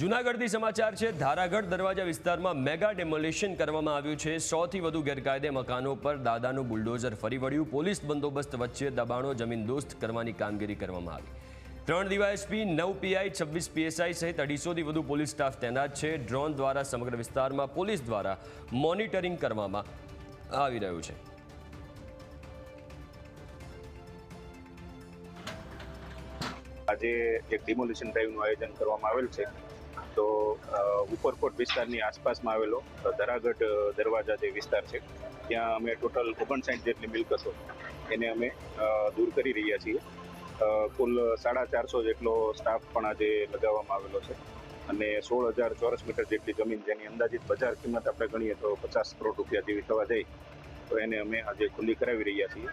જૂનાગઢથી સમાચાર છે, ધારાગઢ દરવાજા વિસ્તારમાં મેગા ડેમોલિશન કરવામાં આવ્યું છે. સોથી વધુ ગેરકાયદે મકાનો પર દાદાનું બુલડોઝર ફરી વળ્યું. પોલીસ બંદોબસ્ત વચ્ચે દબાણો જમીનદોસ્ત કરવાની કામગીરી કરવામાં આવી. ત્રણ ડીવાયએસપી, નવ પીઆઈ, છવ્વીસ પીએસઆઈ સહિત અઢીસોથી વધુ પોલીસ સ્ટાફ તૈનાત છે. ડ્રોન દ્વારા સમગ્ર વિસ્તારમાં પોલીસ દ્વારા મોનિટરિંગ કરવામાં આવી રહ્યું છે. આજે એક ડિમોલિશન ડ્રાઈવનું આયોજન કરવામાં આવેલ છે. તો ઉપરકોટ વિસ્તારની આસપાસમાં આવેલો ધરાગઢ દરવાજા જે વિસ્તાર છે, ત્યાં અમે ટોટલ ઓગણસાઠ જેટલી મિલકતો એને અમે દૂર કરી રહ્યા છીએ. કુલ સાડા ચારસો જેટલો સ્ટાફ પણ આજે લગાવવામાં આવેલો છે અને સોળ હજાર ચોરસ મીટર જેટલી જમીન જેની અંદાજિત બજાર કિંમત આપણે ગણીએ તો પચાસ કરોડ રૂપિયા જેવી થવા જાય તો એને અમે આજે ખુલ્લી કરાવી રહ્યા છીએ.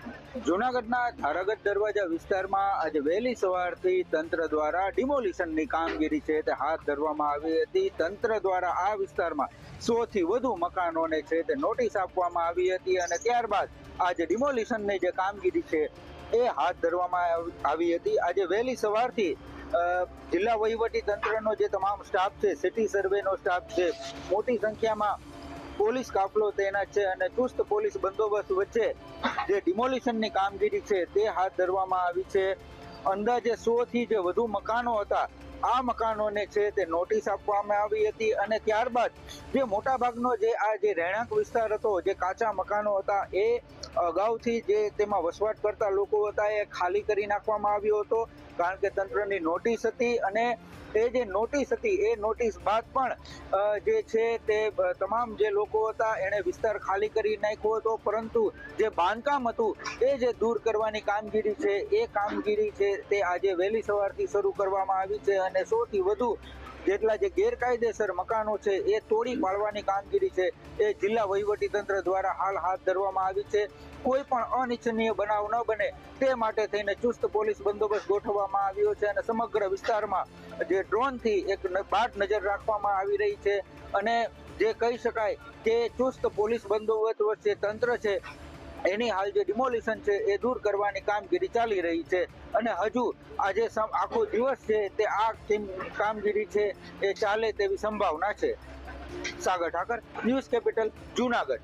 જૂનાગઢના થારાગઢ દરવાજા વિસ્તારમાં આજે વહેલી સવારથી તંત્ર દ્વારા ડિમોલિશનની કામગીરી છે તે હાથ ધરવામાં આવી હતી. તંત્ર દ્વારા આ વિસ્તારમાં સો થી વધુ મકાનોને છે તે નોટિસ આપવામાં આવી હતી અને ત્યારબાદ આજે ડિમોલિશનની જે કામગીરી છે એ હાથ ધરવામાં આવી હતી. આજે વહેલી સવારથી જિલ્લા વહીવટી તંત્રનો જે તમામ સ્ટાફ છે, સિટી સર્વેનો સ્ટાફ છે, મોટી સંખ્યામાં પોલીસ કાફલો તૈનાત છે અને ચુસ્ત પોલીસ બંદોબસ્ત વચ્ચે જે ડિમોલિશનની કામગીરી છે તે હાથ ધરવામાં આવી છે. અંદાજે સો થી જે વધુ મકાનો હતા, આ મકાનોને છે તે નોટિસ આપવામાં આવી હતી અને ત્યારબાદ જે મોટાભાગનો જે આ જે રહેણાંક વિસ્તાર હતો, જે કાચા મકાનો હતા, એ અગાઉથી જે તેમાં વસવાટ કરતા લોકો હતા, એ ખાલી કરી નાખવામાં આવ્યો હતો. કારણ કે તંત્રની નોટિસ હતી અને એ જે નોટિસ હતી, એ નોટિસ બાદ પણ જે છે તે તમામ જે લોકો હતા, એણે વિસ્તાર ખાલી કરી નાખ્યો હતો. પરંતુ જે બાંધકામ હતું, એ જે દૂર કરવાની કામગીરી છે, એ કામગીરી છે તે આજે વહેલી સવારથી શરૂ કરવામાં આવી છે અને સૌથી વધુ જેટલા જે ગેરકાયદેસર મકાનો છે, એ તોડી પાડવાની કામગીરી છે. એ જિલ્લા વહીવટી તંત્ર દ્વારા હાલ હાથ ધરવામાં આવી છે. કોઈ પણ અનિચ્છનીય બનાવ ન બને તે માટે થઈને ચુસ્ત પોલીસ બંદોબસ્ત ગોઠવવામાં આવ્યો છે અને સમગ્ર વિસ્તારમાં જે ડ્રોનથી એક બાદ નજર રાખવામાં આવી રહી છે. અને જે કહી શકાય કે ચુસ્ત પોલીસ બંદોબસ્ત વચ્ચે તંત્ર છે એની હાલ જે ડિમોલિશન છે એ દૂર કરવાની કામગીરી ચાલી રહી છે. અને હજુ આજે આખો દિવસ છે તે આ કેમ- કામગીરી છે એ ચાલે તેવી સંભાવના છે. Sagar Thakar, news capital, Junagadh.